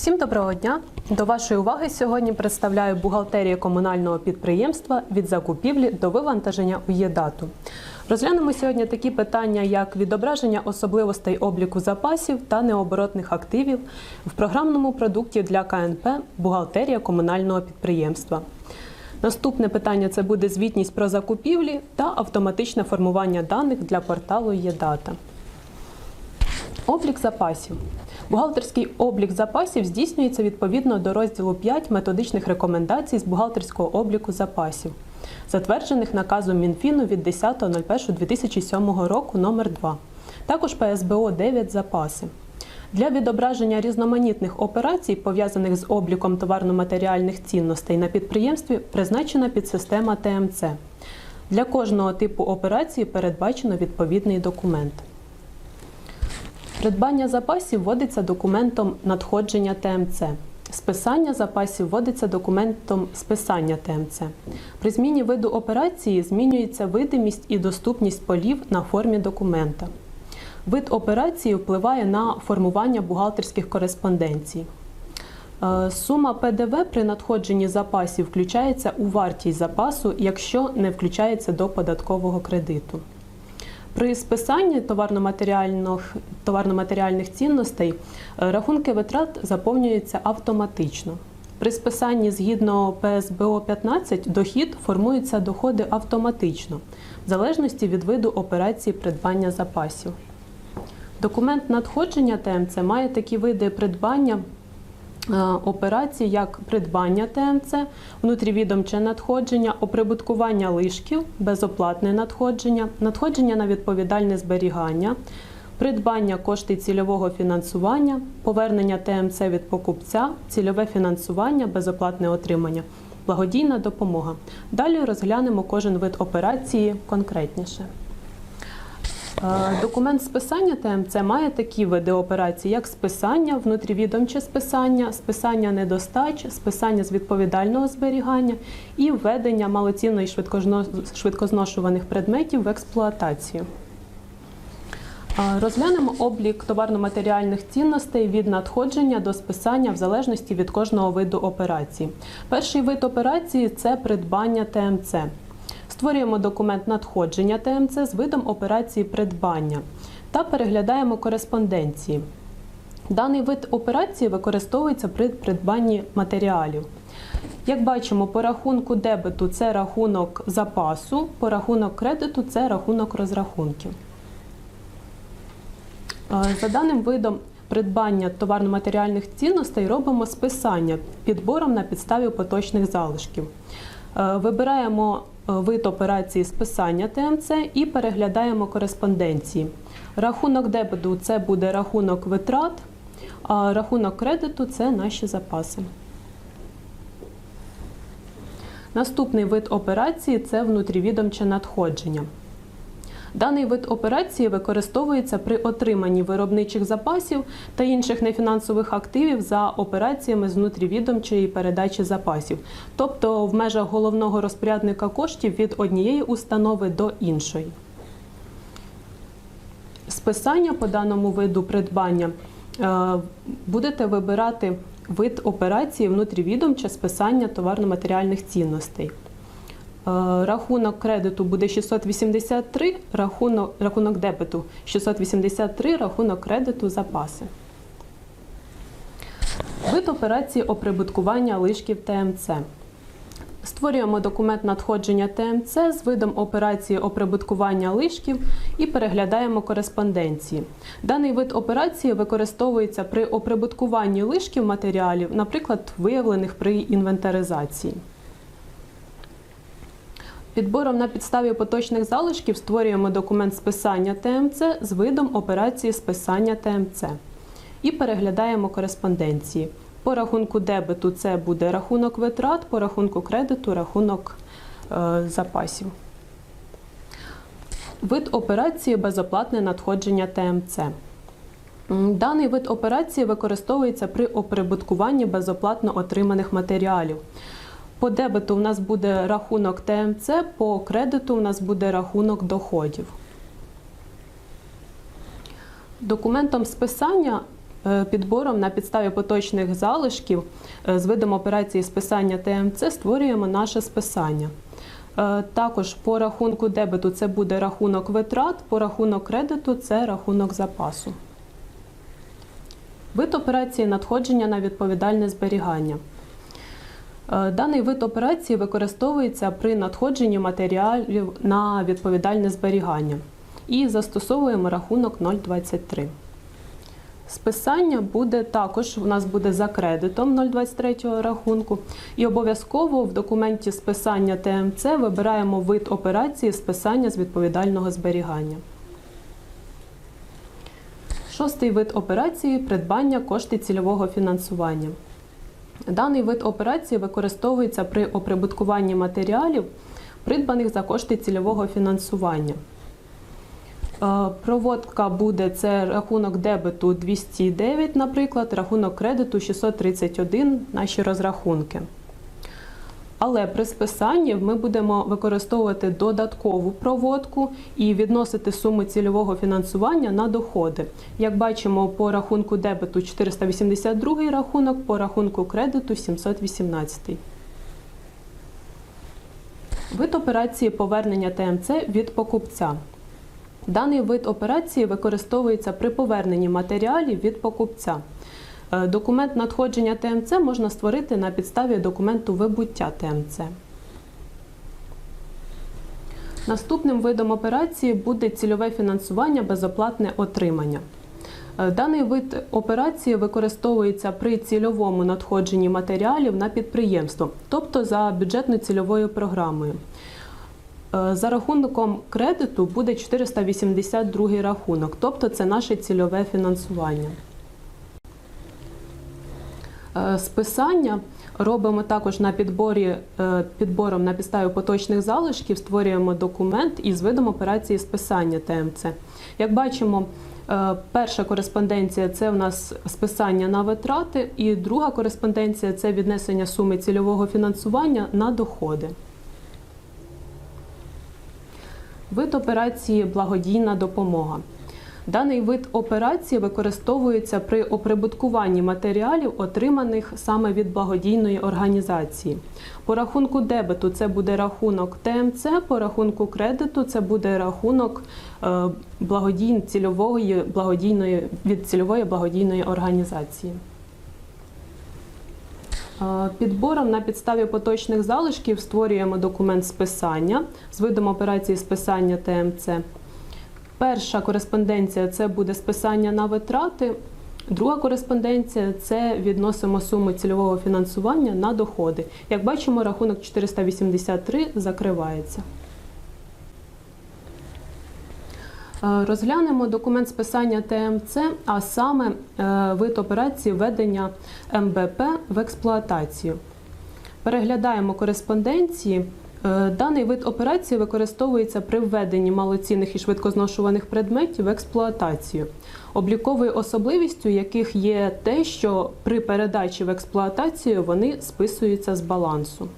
Всім доброго дня! До вашої уваги сьогодні представляю бухгалтерію комунального підприємства від закупівлі до вивантаження у ЄДАТу. Розглянемо сьогодні такі питання, як відображення особливостей обліку запасів та необоротних активів в програмному продукті для КНП Бухгалтерія комунального підприємства. Наступне питання це буде звітність про закупівлі та автоматичне формування даних для порталу ЄДАТа. Облік запасів. Бухгалтерський облік запасів здійснюється відповідно до розділу 5 методичних рекомендацій з бухгалтерського обліку запасів, затверджених наказом Мінфіну від 10.01.2007 року номер 2 Також ПСБО 9 запаси. Для відображення різноманітних операцій, пов'язаних з обліком товарно-матеріальних цінностей на підприємстві, призначена підсистема ТМЦ. Для кожного типу операції передбачено відповідний документ. Придбання запасів вводиться документом надходження ТМЦ. Списання запасів вводиться документом списання ТМЦ. При зміні виду операції змінюється видимість і доступність полів на формі документа. Вид операції впливає на формування бухгалтерських кореспонденцій. Е, Сума ПДВ при надходженні запасів включається у вартість запасу, якщо не включається до податкового кредиту. При списанні товарно-матеріальних, товарно-матеріальних цінностей е, рахунки витрат заповнюються автоматично. При списанні згідно ПСБО 15 дохід формуються доходи автоматично, в залежності від виду операції придбання запасів. Документ надходження ТМЦ має такі види придбання операцій, як придбання ТМЦ, внутрівідомче надходження, оприбуткування лишків, безоплатне надходження, надходження на відповідальне зберігання, придбання кошти цільового фінансування, повернення ТМЦ від покупця, цільове фінансування, безоплатне отримання, благодійна допомога. Далі розглянемо кожен вид операції конкретніше. Документ списання ТМЦ має такі види операцій, як списання, внутрівідомче списання, списання недостач, списання з відповідального зберігання і введення малоцінно і швидкозношуваних предметів в експлуатацію. Розглянемо облік товарно-матеріальних цінностей від надходження до списання в залежності від кожного виду операції. Перший вид операції це придбання ТМЦ. Створюємо документ надходження ТМЦ з видом операції придбання та переглядаємо кореспонденції. Даний вид операції використовується при придбанні матеріалів. Як бачимо, по рахунку дебету це рахунок запасу, по рахунок кредиту це рахунок розрахунків. За даним видом придбання товарно-матеріальних цінностей робимо списання підбором на підставі поточних залишків. Вибираємо вид операції списання ТМЦ і переглядаємо кореспонденції. Рахунок дебету це буде рахунок витрат, а рахунок кредиту це наші запаси. Наступний вид операції це внутрівідомче надходження. Даний вид операції використовується при отриманні виробничих запасів та інших нефінансових активів за операціями з внутрівідомчої передачі запасів, тобто в межах головного розпорядника коштів від однієї установи до іншої. Списання по даному виду придбання е, будете вибирати вид операції внутрівідомче списання товарно-матеріальних цінностей. Е, Рахунок кредиту буде 683, рахунок, рахунок дебету 683, рахунок кредиту запаси. Вид операції оприбуткування лишків ТМЦ. Створюємо документ надходження ТМЦ з видом операції оприбуткування лишків і переглядаємо кореспонденції. Даний вид операції використовується при оприбуткуванні лишків матеріалів, наприклад, виявлених при інвентаризації. Підбором на підставі поточних залишків створюємо документ списання ТМЦ з видом операції списання ТМЦ і переглядаємо кореспонденції. По рахунку дебету це буде рахунок витрат, по рахунку кредиту рахунок е, запасів. Вид операції безоплатне надходження ТМЦ. Даний вид операції використовується при оприбуткуванні безоплатно отриманих матеріалів. По дебету в нас буде рахунок ТМЦ, по кредиту в нас буде рахунок доходів. Документом списання е, підбором на підставі поточних залишків е, з видом операції списання ТМЦ створюємо наше списання. Е, Також по рахунку дебету це буде рахунок витрат, по рахунок кредиту це рахунок запасу. Вид операції надходження на відповідальне зберігання. Е, Даний вид операції використовується при надходженні матеріалів на відповідальне зберігання і застосовуємо рахунок 0,23. Списання буде також у нас буде за кредитом 0,23 рахунку. І обов'язково в документі списання ТМЦ вибираємо вид операції списання з відповідального зберігання. Шостий вид операції придбання кошти цільового фінансування. Даний вид операції використовується при оприбуткуванні матеріалів, придбаних за кошти цільового фінансування. Е, Проводка буде це рахунок дебету 209, наприклад, рахунок кредиту 631, наші розрахунки. Але при списанні ми будемо використовувати додаткову проводку і відносити суму цільового фінансування на доходи. Як бачимо, по рахунку дебету 482 рахунок, по рахунку кредиту 718. Вид операції повернення ТМЦ від покупця. Даний вид операції використовується при поверненні матеріалів від покупця. Е, Документ надходження ТМЦ можна створити на підставі документу вибуття ТМЦ. Наступним видом операції буде цільове фінансування безоплатне отримання. Е, Даний вид операції використовується при цільовому надходженні матеріалів на підприємство, тобто за бюджетно-цільовою програмою. Е, За рахунком кредиту буде 482 рахунок, тобто це наше цільове фінансування. Е, Списання робимо також на підборі е, підбором на підставі поточних залишків, створюємо документ із видом операції списання ТМЦ. Як бачимо, е, перша кореспонденція це в нас списання на витрати, і друга кореспонденція це віднесення суми цільового фінансування на доходи. Вид операції благодійна допомога. Даний вид операції використовується при оприбуткуванні матеріалів, отриманих саме від благодійної організації. По рахунку дебету це буде рахунок ТМЦ, по рахунку кредиту це буде рахунок е, цільової благодійної від цільової благодійної організації. Е, Підбором на підставі поточних залишків створюємо документ списання з видом операції списання ТМЦ. Перша кореспонденція це буде списання на витрати. Друга кореспонденція це відносимо суму цільового фінансування на доходи. Як бачимо, рахунок 483 закривається. Е, Розглянемо документ списання ТМЦ, а саме е, вид операції введення МБП в експлуатацію. Переглядаємо кореспонденції. Е, Даний вид операції використовується при введенні малоцінних і швидкозношуваних предметів в експлуатацію, обліковою особливістю яких є те, що при передачі в експлуатацію вони списуються з балансу.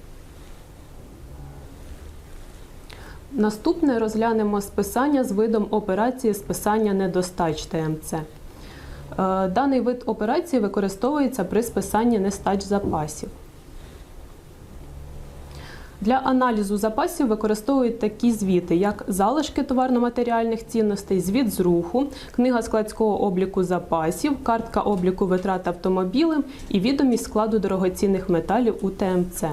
Наступне розглянемо списання з видом операції списання недостач ТМЦ. Е, Даний вид операції використовується при списанні нестач запасів. Для аналізу запасів використовують такі звіти, як залишки товарно-матеріальних цінностей, звіт з руху, книга складського обліку запасів, картка обліку витрат автомобілем і відомість складу дорогоцінних металів у ТМЦ.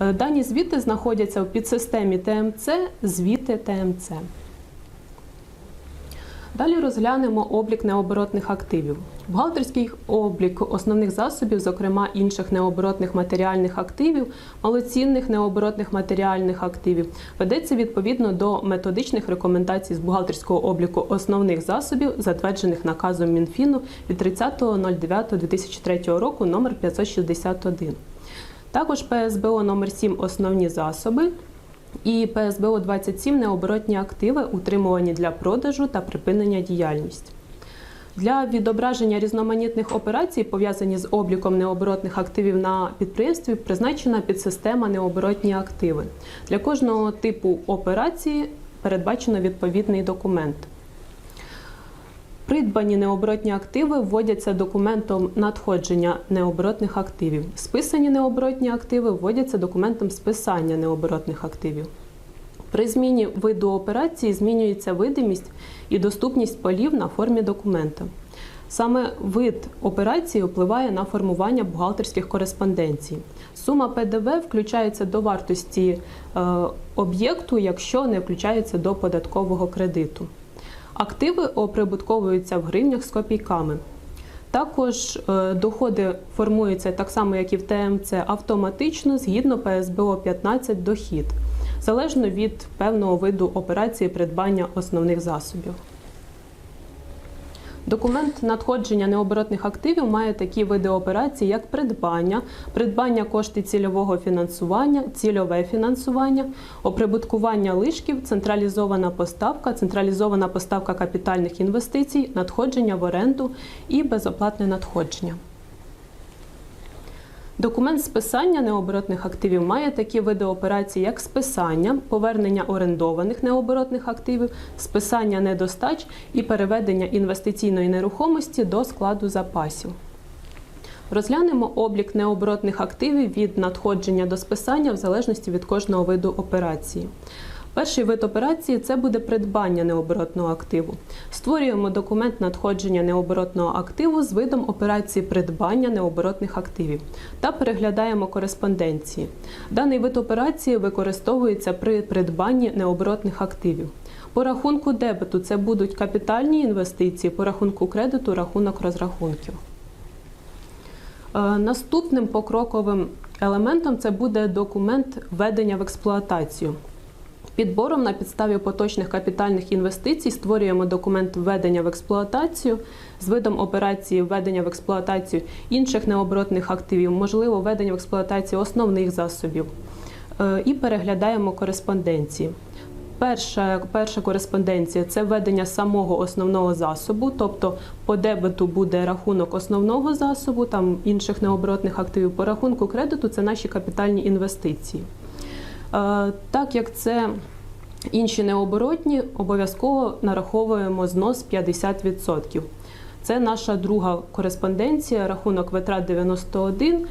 Е, Дані звіти знаходяться в підсистемі ТМЦ звіти ТМЦ. Далі розглянемо облік необоротних активів. Бухгалтерський облік основних засобів, зокрема інших необоротних матеріальних активів, малоцінних необоротних матеріальних активів, ведеться відповідно до методичних рекомендацій з бухгалтерського обліку основних засобів, затверджених наказом Мінфіну від 30.09.2003 року номер 561. Також ПСБО номер 7 основні засоби і ПСБО 27 необоротні активи, утримувані для продажу та припинення діяльності. Для відображення різноманітних операцій, пов'язані з обліком необоротних активів на підприємстві, призначена підсистема необоротні активи. Для кожного типу операції передбачено відповідний документ. Придбані необоротні активи вводяться документом надходження необоротних активів. Списані необоротні активи вводяться документом списання необоротних активів. При зміні виду операції змінюється видимість і доступність полів на формі документа. Саме вид операції впливає на формування бухгалтерських кореспонденцій. Сума ПДВ включається до вартості е, об'єкту, якщо не включається до податкового кредиту. Активи оприбутковуються в гривнях з копійками. Також е, доходи формуються так само, як і в ТМЦ, автоматично згідно ПСБО 15 дохід, залежно від певного виду операції придбання основних засобів. Документ надходження необоротних активів має такі види операцій, як придбання, придбання кошти цільового фінансування, цільове фінансування, оприбуткування лишків, централізована поставка, централізована поставка капітальних інвестицій, надходження в оренду і безоплатне надходження. Документ списання необоротних активів має такі види операцій, як списання, повернення орендованих необоротних активів, списання недостач і переведення інвестиційної нерухомості до складу запасів. Розглянемо облік необоротних активів від надходження до списання в залежності від кожного виду операції. Перший вид операції це буде придбання необоротного активу. Створюємо документ надходження необоротного активу з видом операції придбання необоротних активів та переглядаємо кореспонденції. Даний вид операції використовується при придбанні необоротних активів. По рахунку дебету це будуть капітальні інвестиції, по рахунку кредиту рахунок розрахунків. Е, Наступним покроковим елементом це буде документ введення в експлуатацію. Підбором на підставі поточних капітальних інвестицій створюємо документ введення в експлуатацію з видом операції введення в експлуатацію інших необоротних активів, можливо, введення в експлуатацію основних засобів Е, і переглядаємо кореспонденції. Перша, перша кореспонденція це введення самого основного засобу, тобто по дебету буде рахунок основного засобу, там інших необоротних активів. По рахунку кредиту це наші капітальні інвестиції. Е, Так як це інші необоротні, обов'язково нараховуємо знос 50%. Це наша друга кореспонденція, рахунок витрат 91, е,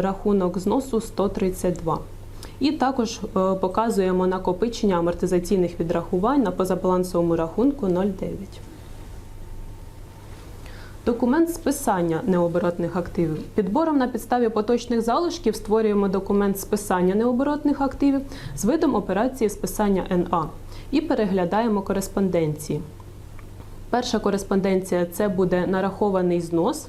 рахунок зносу 132. І також е, показуємо накопичення амортизаційних відрахувань на позабалансовому рахунку 0,9. Документ списання необоротних активів. Підбором на підставі поточних залишків створюємо документ списання необоротних активів з видом операції списання НА і переглядаємо кореспонденції. Перша кореспонденція це буде нарахований знос.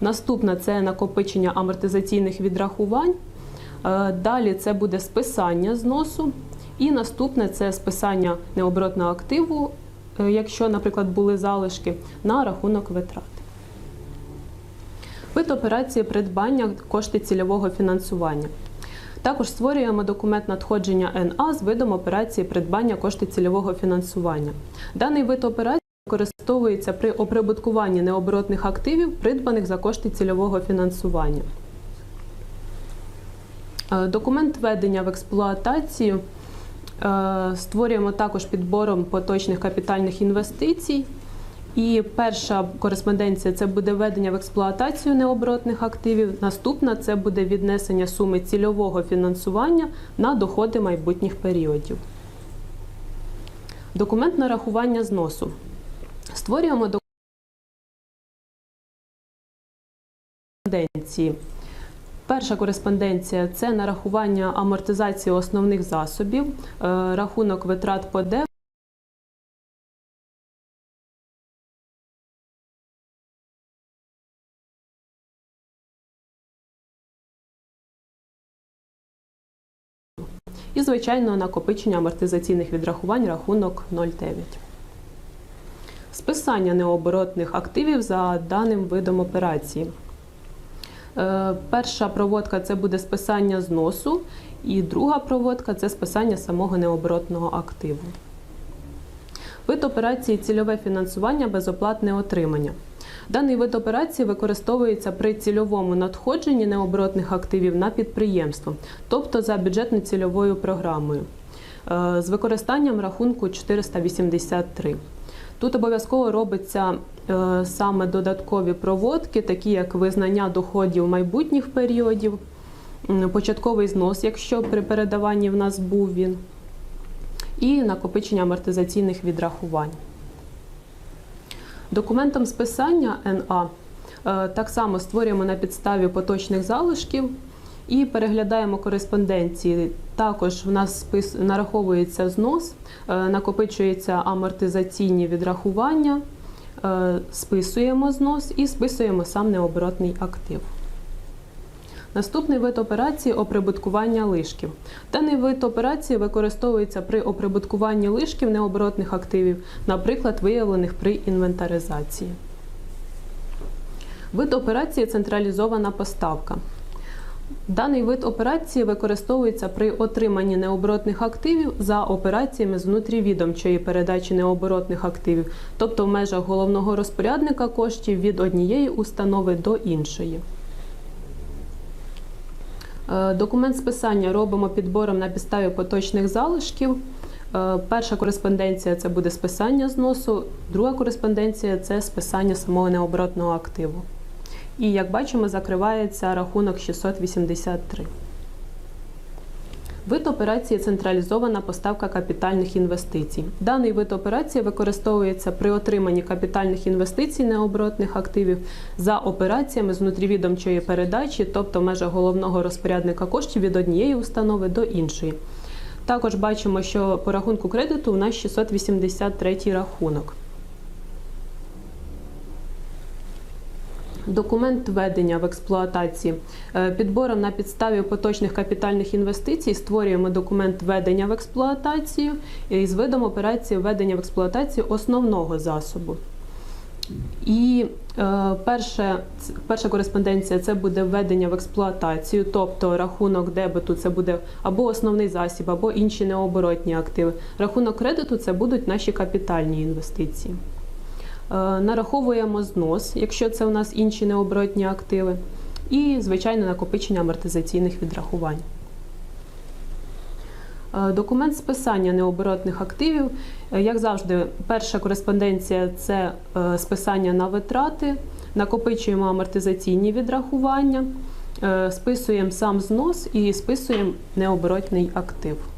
Наступна це накопичення амортизаційних відрахувань. Е, Далі це буде списання зносу. І наступне це списання необоротного активу, е, якщо, наприклад, були залишки, на рахунок витрат. Вид операції придбання кошти цільового фінансування. Також створюємо документ надходження НА з видом операції придбання кошти цільового фінансування. Даний вид операції використовується при оприбуткуванні необоротних активів, придбаних за кошти цільового фінансування. Е, Документ введення в експлуатацію е, створюємо також підбором поточних капітальних інвестицій. І перша кореспонденція це буде введення в експлуатацію необоротних активів. Наступна це буде віднесення суми цільового фінансування на доходи майбутніх періодів. Документ нарахування зносу. Створюємо кореспонденції. Перша кореспонденція це нарахування амортизації основних засобів, е, рахунок витрат по І, звичайно, накопичення амортизаційних відрахувань рахунок 0,9. Списання необоротних активів за даним видом операції. Е, Перша проводка це буде списання зносу, і друга проводка це списання самого необоротного активу. Вид операції цільове фінансування безоплатне отримання. Даний вид операції використовується при цільовому надходженні необоротних активів на підприємство, тобто за бюджетно-цільовою програмою, е, з використанням рахунку 483. Тут обов'язково робиться е, саме додаткові проводки, такі як визнання доходів майбутніх періодів, початковий знос, якщо при передаванні в нас був він, і накопичення амортизаційних відрахувань. Документом списання НА е, так само створюємо на підставі поточних залишків і переглядаємо кореспонденції. Також в нас нараховується знос, е, накопичуються амортизаційні відрахування, е, списуємо знос і списуємо сам необоротний актив. Наступний вид операції оприбуткування лишків. Даний вид операції використовується при оприбуткуванні лишків необоротних активів, наприклад, виявлених при інвентаризації. Вид операції централізована поставка. Даний вид операції використовується при отриманні необоротних активів за операціями з внутрівідомчої передачі необоротних активів, тобто в межах головного розпорядника коштів від однієї установи до іншої. Е, Документ списання робимо підбором на підставі поточних залишків. Е, Перша кореспонденція це буде списання зносу, друга кореспонденція це списання самого необоротного активу. І як бачимо, закривається рахунок 683. Вид операції централізована поставка капітальних інвестицій. Даний вид операції використовується при отриманні капітальних інвестицій необоротних активів за операціями з внутрівідомчої передачі, тобто в межах головного розпорядника коштів від однієї установи до іншої. Також бачимо, що по рахунку кредиту у нас 683 рахунок. Документ введення в експлуатації. Е, Підбором на підставі поточних капітальних інвестицій створюємо документ введення в експлуатацію із видом операції введення в експлуатацію основного засобу. І е, перше, перша кореспонденція це буде введення в експлуатацію, тобто рахунок дебету це буде або основний засіб, або інші необоротні активи. Рахунок кредиту це будуть наші капітальні інвестиції. Е, Нараховуємо знос, якщо це у нас інші необоротні активи, і звичайно накопичення амортизаційних відрахувань. Е, Документ списання необоротних активів. Е, Як завжди, перша кореспонденція це списання на витрати, накопичуємо амортизаційні відрахування, списуємо сам знос і списуємо необоротний актив.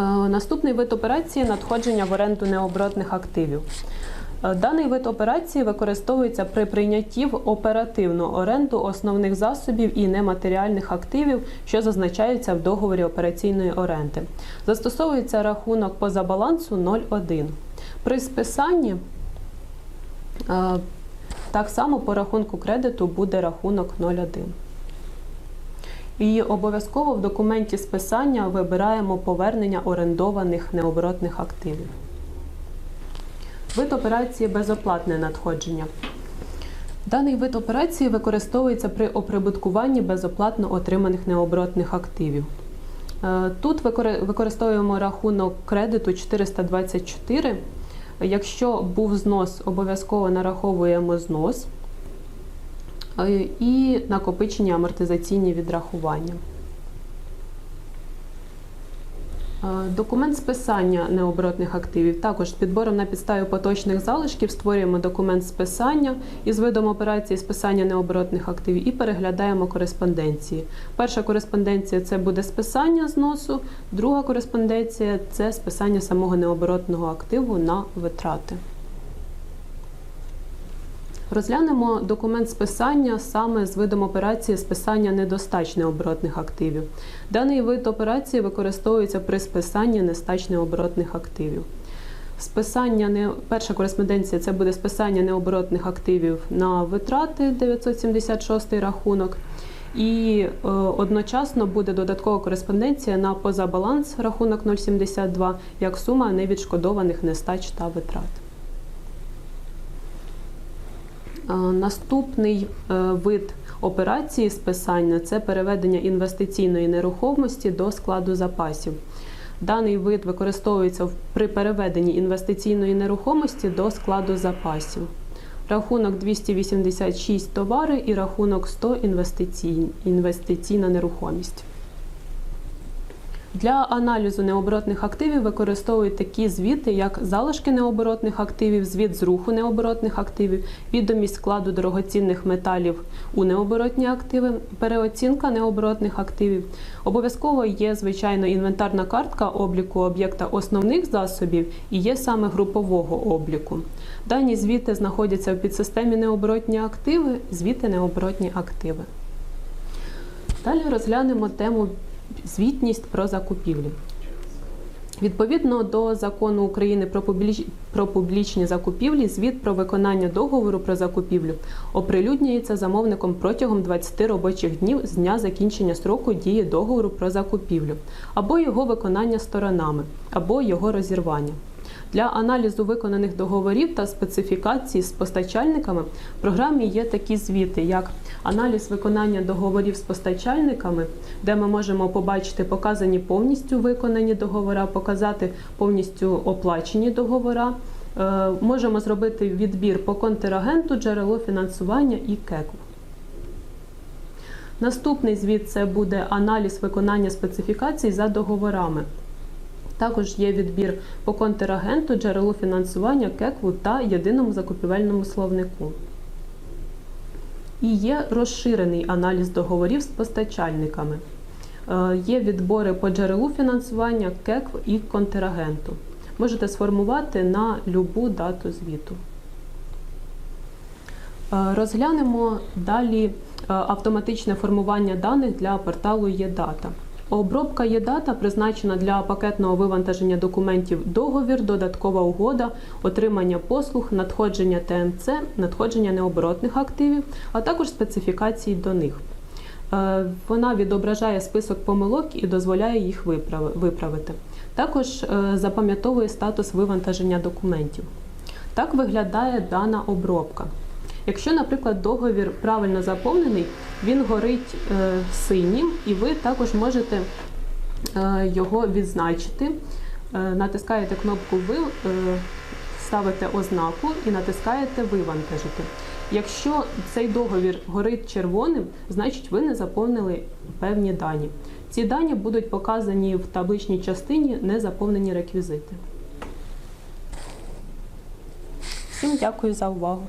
Е, Наступний вид операції надходження в оренду необоротних активів. Е, Даний вид операції використовується при прийнятті в оперативну оренду основних засобів і нематеріальних активів, що зазначаються в договорі операційної оренди. Застосовується рахунок поза балансу 0,1. При списанні е, так само по рахунку кредиту буде рахунок 0,1. І обов'язково в документі списання вибираємо повернення орендованих необоротних активів. Вид операції безоплатне надходження. Даний вид операції використовується при оприбуткуванні безоплатно отриманих необоротних активів. Е, Тут використовуємо рахунок кредиту 424. Якщо був знос, обов'язково нараховуємо знос і накопичення амортизаційні відрахування. Е, Документ списання необоротних активів. Також з підбором на підставі поточних залишків створюємо документ списання із видом операції списання необоротних активів і переглядаємо кореспонденції. Перша кореспонденція це буде списання зносу, друга кореспонденція це списання самого необоротного активу на витрати. Розглянемо документ списання саме з видом операції списання недостач необоротних активів. Даний вид операції використовується при списанні нестач необоротних активів. Списання не перша кореспонденція це буде списання необоротних активів на витрати 976 рахунок. І е, одночасно буде додаткова кореспонденція на позабаланс рахунок 072 як сума невідшкодованих нестач та витрат. Е, Наступний е, вид операції списання це переведення інвестиційної нерухомості до складу запасів. Даний вид використовується при переведенні інвестиційної нерухомості до складу запасів. Рахунок 286 товари і рахунок 100 інвестиційна нерухомість. Для аналізу необоротних активів використовують такі звіти, як залишки необоротних активів, звіт з руху необоротних активів, відомість складу дорогоцінних металів у необоротні активи, переоцінка необоротних активів. Обов'язково є, звичайно, інвентарна картка обліку об'єкта основних засобів і є саме групового обліку. Дані звіти знаходяться в підсистемі необоротні активи, звіти необоротні активи. Далі розглянемо тему звітність про закупівлі. Відповідно до закону України про публіч- публічні закупівлі, звіт про виконання договору про закупівлю оприлюднюється замовником протягом 20 робочих днів з дня закінчення строку дії договору про закупівлю, або його виконання сторонами, або його розірвання. Для аналізу виконаних договорів та специфікацій з постачальниками в програмі є такі звіти, як аналіз виконання договорів з постачальниками, де ми можемо побачити показані повністю виконані договори, показати повністю оплачені договори. Е, Можемо зробити відбір по контрагенту, джерело фінансування і КЕКу. Наступний звіт це буде аналіз виконання специфікацій за договорами. Також є відбір по контрагенту, джерелу фінансування, КЕКВу та єдиному закупівельному словнику. І є розширений аналіз договорів з постачальниками. Е, Є відбори по джерелу фінансування, КЕКВ і контрагенту. Можете сформувати на любу дату звіту. Е, Розглянемо далі е, автоматичне формування даних для порталу ЄДАТА. Обробка ЄДАТА призначена для пакетного вивантаження документів договір, додаткова угода, отримання послуг, надходження ТМЦ, надходження необоротних активів, а також специфікації до них. Е, Вона відображає список помилок і дозволяє їх виправити. Також е, запам'ятовує статус вивантаження документів. Так виглядає дана обробка. Якщо, наприклад, договір правильно заповнений, він горить е, синім, і ви також можете е, його відзначити. Е, натискаєте кнопку Ви, ставите ознаку і натискаєте Вивантажити. Якщо цей договір горить червоним, значить ви не заповнили певні дані. Ці дані будуть показані в табличній частині незаповнені реквізити. Всім дякую за увагу.